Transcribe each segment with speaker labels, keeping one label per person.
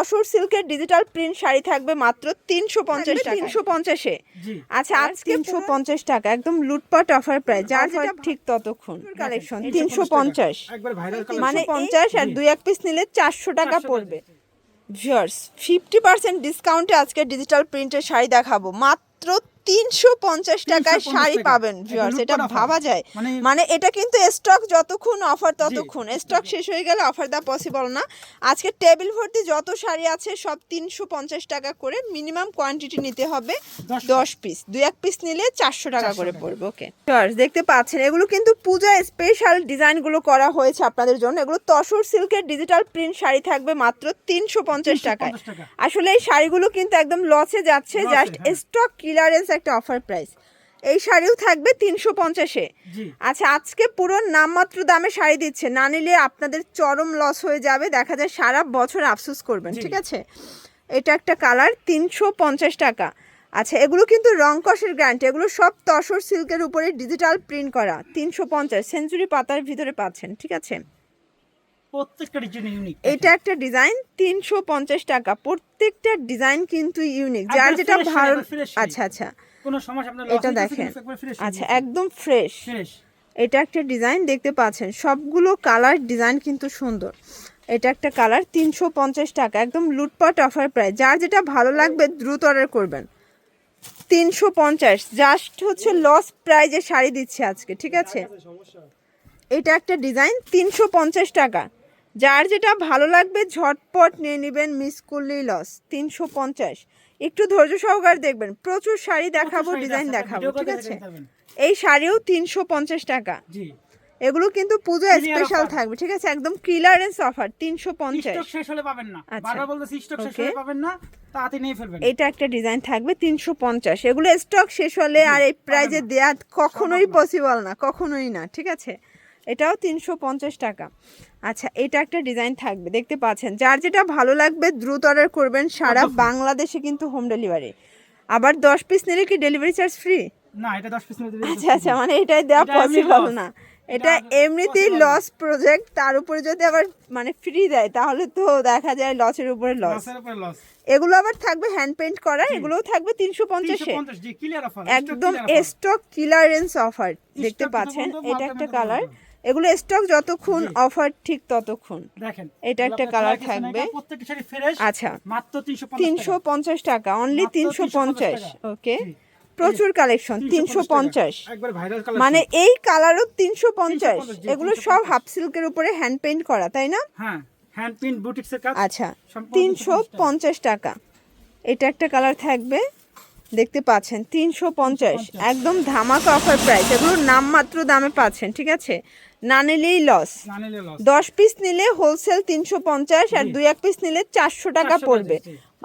Speaker 1: তসর সিল্কের digital print sari থাকবে মাত্র তিনশো পঞ্চাশ তিনশো পঞ্চাশে? আচ্ছা আজকে তিনশো পঞ্চাশ? টাকা একদম লুটপাট অফার প্রায় যার যেটা ঠিক ততক্ষণ। কালেকশন তিনশো পঞ্চাশ মানে পঞ্চাশ? আর দুই এক পিস নিলে চারশো টাকা পড়বে। ভিউয়ার্স ফিফটি পার্সেন্ট ডিসকাউন্টে আজকে ডিজিটাল প্রিন্টের শাড়ি দেখাবো। মাত্র তিনশো পঞ্চাশ টাকায় শাড়ি পাবেন
Speaker 2: এটা
Speaker 1: ভিউয়ার্স এটা ভাবা যায়
Speaker 2: মানে-
Speaker 1: মানে এটা কিন্তু স্টক যতক্ষণ অফার ততক্ষণ। স্টক শেষ হয়ে গেলে অফার দেওয়া পসিবল না। আজকে টেবিল ভর্তি যত শাড়ি আছে সব তিনশো পঞ্চাশ টাকা করে মিনিমাম কোয়ান্টিটি নিতে হবে।
Speaker 2: দশ
Speaker 1: পিস দুই এক পিস নিলে চারশো টাকা করে পড়বে ওকে দেখতে পাচ্ছেন এগুলো কিন্তু পূজা স্পেশাল ডিজাইনগুলো করা হয়েছে আপনাদের জন্য। এগুলো তসর সিল্কের ডিজিটাল প্রিন্ট শাড়ি থাকবে মাত্র তিনশো পঞ্চাশ টাকায়। আসলে এই শাড়িগুলো কিন্তু একদম লসে যাচ্ছে। জাস্ট। স্টক ক্লিয়ারেন্স একটা অফার প্রাইস এই শাড়িও থাকবে তিনশো পঞ্চাশে। আচ্ছা আজকে পুরো নামমাত্র দামে শাড়ি দিচ্ছে। না নিলে আপনাদের চরম লস হয়ে যাবে। দেখা যায় সারা বছর আফসোস করবেন ঠিক আছে? এটা একটা কালার তিনশো পঞ্চাশ টাকা। আচ্ছা এগুলো কিন্তু রং কষের গ্যারান্টি এগুলো সব তসর সিল্কের উপরে ডিজিটাল প্রিন্ট করা। তিনশো পঞ্চাশ। সেঞ্চুরি পাতার ভিতরে পাচ্ছেন ঠিক আছে?
Speaker 2: প্রত্যেকটা ডিজাইন ইউনিক
Speaker 1: এটা একটা ডিজাইন তিনশো পঞ্চাশ টাকা। প্রত্যেকটা ডিজাইন কিন্তু ইউনিক যার যেটা ভালো। আচ্ছা আচ্ছা।
Speaker 2: কোনো সমস্যা আপনার
Speaker 1: এটা দেখেন। আচ্ছা একদম ফ্রেশ
Speaker 2: ফ্রেশ
Speaker 1: এটা একটা ডিজাইন দেখতে পাচ্ছেন। সবগুলো কালার ডিজাইন কিন্তু সুন্দর। এটা একটা কালার তিনশো পঞ্চাশ টাকা একদম লুটপাট অফার প্রাইস যার যেটা ভালো লাগবে দ্রুত অর্ডার করবেন। তিনশো পঞ্চাশ জাস্ট হচ্ছে লস প্রাইজে শাড়ি দিচ্ছে আজকে ঠিক আছে? এটা একটা ডিজাইন তিনশো পঞ্চাশ টাকা। যার যেটা ভালো লাগবে ঝটপট নিয়ে নেবেন মিস করলেই লস তিনশো পঞ্চাশ। একটু ধৈর্য সহকারে দেখবেন। প্রচুর শাড়ি দেখাবো ডিজাইন দেখাবো ঠিক আছে? এই শাড়িও তিনশো পঞ্চাশ টাকা। এগুলো কিন্তু পুজো স্পেশাল থাকবে ঠিক আছে? একদম ক্লিয়ারেন্স অফার তিনশো পঞ্চাশ।
Speaker 2: শেষ হলে পাবেন না।
Speaker 1: আচ্ছা।
Speaker 2: বারবার বলতেছি স্টক শেষ হলে পাবেন না
Speaker 1: এটা একটা ডিজাইন থাকবে তিনশো পঞ্চাশ। এগুলো স্টক শেষ হলে আর এই প্রাইজে দেওয়া কখনোই পসিবল না কখনোই না ঠিক আছে? এটাও তিনশো পঞ্চাশ টাকা। আচ্ছা এটা একটা ডিজাইন থাকবে দেখতে পাচ্ছেন। যার যেটা ভালো লাগবে দ্রুত অর্ডার করবেন সারা বাংলাদেশে কিন্তু হোম ডেলিভারি। আবার দশ পিস নিলে কি ডেলিভারি চার্জ ফ্রি?
Speaker 2: না এটা 10 পিস মধ্যে
Speaker 1: আচ্ছা আচ্ছা মানে এটাই দেওয়া পসিবল না।
Speaker 2: এটা
Speaker 1: এমনিতেই লস প্রজেক্ট তার উপরে যদি আবার মানে ফ্রি দেয় তাহলে তো দেখা যায় লসের উপরে লস
Speaker 2: লসের উপরে লস
Speaker 1: এগুলো আবার থাকবে হ্যান্ড পেইন্ট করা এগুলোও থাকবে তিনশো পঞ্চাশে।
Speaker 2: 350 জি ক্লিয়ার অফার
Speaker 1: একদম স্টক ক্লিয়ারেন্স অফার দেখতে পাচ্ছেন এটা একটা কালার। এগুলো স্টক যতক্ষণ অফার ঠিক ততক্ষণ।
Speaker 2: দেখেন
Speaker 1: এটা একটা
Speaker 2: নাই,
Speaker 1: থাকবে।
Speaker 2: প্রত্যেকটা শাড়ি ফ্রেশ
Speaker 1: আচ্ছা।
Speaker 2: মাত্র 350
Speaker 1: তিনশো পঞ্চাশ টাকা অনলি তিনশো
Speaker 2: 350
Speaker 1: পঞ্চাশ। ওকে প্রচুর কালেকশন তিনশো পঞ্চাশ
Speaker 2: একবার ভাইরাল কালার
Speaker 1: মানে এই কালারও তিনশো পঞ্চাশ।
Speaker 2: 350
Speaker 1: এগুলো সব হাফ সিল্কের উপরে হ্যান্ড পেইন্ট করা তাই না?
Speaker 2: হ্যাঁ
Speaker 1: আচ্ছা তিনশো
Speaker 2: 350 টাকা।
Speaker 1: পঞ্চাশ টাকা। এটা একটা কালার থাকবে দেখতে পাচ্ছেন তিনশো পঞ্চাশ। একদম ধামাকা অফার প্রাইস এগুলো নামমাত্র দামে পাচ্ছেন ঠিক আছে? না নিলেই লস দশ পিস নিলে হোলসেল তিনশো পঞ্চাশ আর দুই এক পিস নিলে চারশো টাকা পড়বে।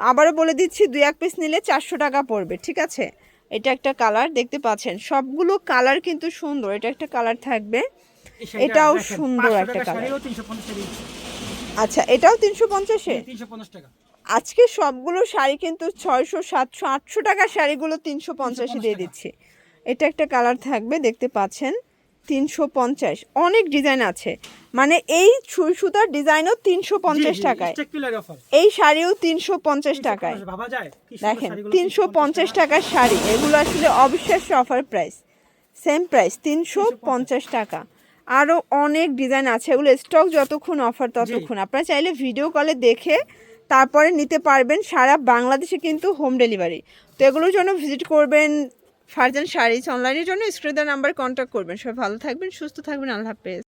Speaker 1: আবারও বলে দিচ্ছি দুই এক পিস নিলে চারশো টাকা পড়বে ঠিক আছে? এটা একটা কালার দেখতে পাচ্ছেন? সবগুলো কালার কিন্তু সুন্দর এটা একটা কালার থাকবে। এটাও সুন্দর একটা কালার
Speaker 2: শাড়িও 350 টাকা
Speaker 1: আচ্ছা এটাও তিনশো পঞ্চাশে? আজকে সবগুলো শাড়ি কিন্তু ছয়শো সাতশো আটশো টাকার শাড়িগুলো তিনশো পঞ্চাশে দিয়ে দিচ্ছি। এটা একটা কালার থাকবে দেখতে পাচ্ছেন? তিনশো পঞ্চাশ। অনেক ডিজাইন আছে। মানে এই সুতার ডিজাইনও তিনশো পঞ্চাশ টাকায়। এই শাড়িও তিনশো পঞ্চাশ টাকায়। দেখেন তিনশো পঞ্চাশ টাকার শাড়ি এগুলো আসলে অবিশ্বাস্য অফার প্রাইস সেম প্রাইস তিনশো পঞ্চাশ টাকা। আরও অনেক ডিজাইন আছে এগুলো স্টক যতক্ষণ অফার ততক্ষণ। আপনারা চাইলে ভিডিও কলে দেখে তারপরে নিতে পারবেন সারা বাংলাদেশে কিন্তু হোম ডেলিভারি তো এগুলোর জন্য ভিজিট করবেন ফারজান শাড়িজ অনলাইনের জন্য স্ক্রিনের নাম্বার কন্ট্যাক্ট করবেন। সবাই ভালো থাকবেন, সুস্থ থাকবেন, আল্লাহ হাফেজ।